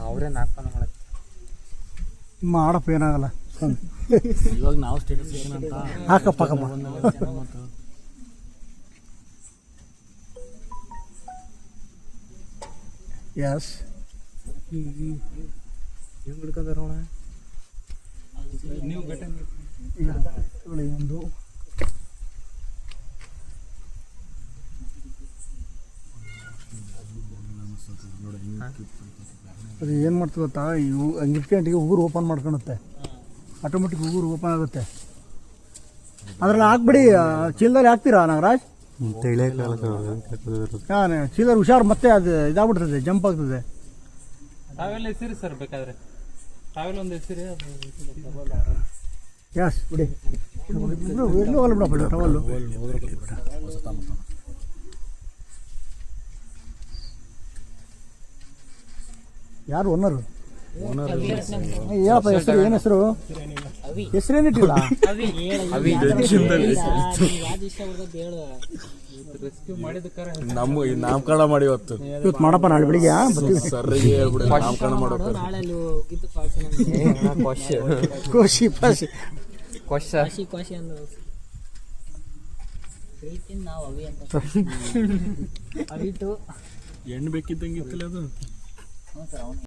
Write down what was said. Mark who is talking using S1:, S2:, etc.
S1: ಅವರೇ ನಾಲ್ಕು ಮಾಡಕ್ಕೆ
S2: ಮಾಡಪ್ಪ ಏನಾಗಲ್ಲ.
S1: ಇವಾಗ ನಾವು ಸ್ಟೇಟಸ್ ಅಂತ
S2: ಹಾಕಪ್ಪ ಹಾಕಮ್ಮ ಎಸ್
S1: ಹೆಂಗ್ ಹಿಡ್ಕೊಂಡಾರ
S3: ನೀವು
S2: ಒಂದು ಅದು ಏನು ಮಾಡ್ತದೆ ಗೊತ್ತಾ ಇವು ಗಂಟೆಗೆ ಉಗುರು ಓಪನ್ ಮಾಡ್ಕೊಳುತ್ತೆ ಆಟೋಮೆಟಿಕ್ ಉಗುರು ಓಪನ್ ಆಗುತ್ತೆ ಅದ್ರಲ್ಲಿ ಹಾಕ್ಬಿಡಿ ಚೀಲದಲ್ಲಿ ಹಾಕ್ತೀರಾ ನಾಗರಾಜ್ ಹಾಂ ಚೀಲರ್ ಹುಷಾರು ಮತ್ತೆ ಅದು ಇದಾಗ್ಬಿಡ್ತದೆ ಜಂಪ್ ಆಗ್ತದೆ
S3: ತಾವೆಲ್ಲ ಹೆಸರಿ ಸರ್ ಬೇಕಾದ್ರೆ ತಾವೆಲ್ಲ ಒಂದು ಹೆಸರಿ
S2: ಎಸ್ ಬಿಡಿ ಎಲ್ಲೂ ಹೋಗಲ್ಲ ಬಿಡಪ್ಪ ಟವಲ್ಲು ಯಾರು ಓನರು ಏನಪ್ಪ ಹೆಸರು ಏನು ಹೆಸರು ಹೆಸರೇನಿಟ್ಟಿಲ್ಲ
S1: ನಮ್ಮ ನಾಮಕರಣ ಮಾಡಿ ಇವತ್ತು
S2: ಇವತ್ತು ಮಾಡಪ್ಪ ನಾಳೆ ಬೆಳಿಗ್ಗೆ? ಬರ್ತೀವಿ
S1: ಸರ್ರಿಗೆ ಹೇಳ್ಬಿಡಿ ನಾಮಕರಣ ಮಾಡೋದು
S2: ಖುಷಿ ಪಾಶಿ
S4: ಕಾಶಿ ಕಾಶಿ ಅಂತ ಅವಿಟ್ಟು
S1: ಎಣ್ಣೆ ಬೇಕಿದ್ದಂಗೆ ಇತ್ತಲ್ಲ ಅದು
S4: 我找你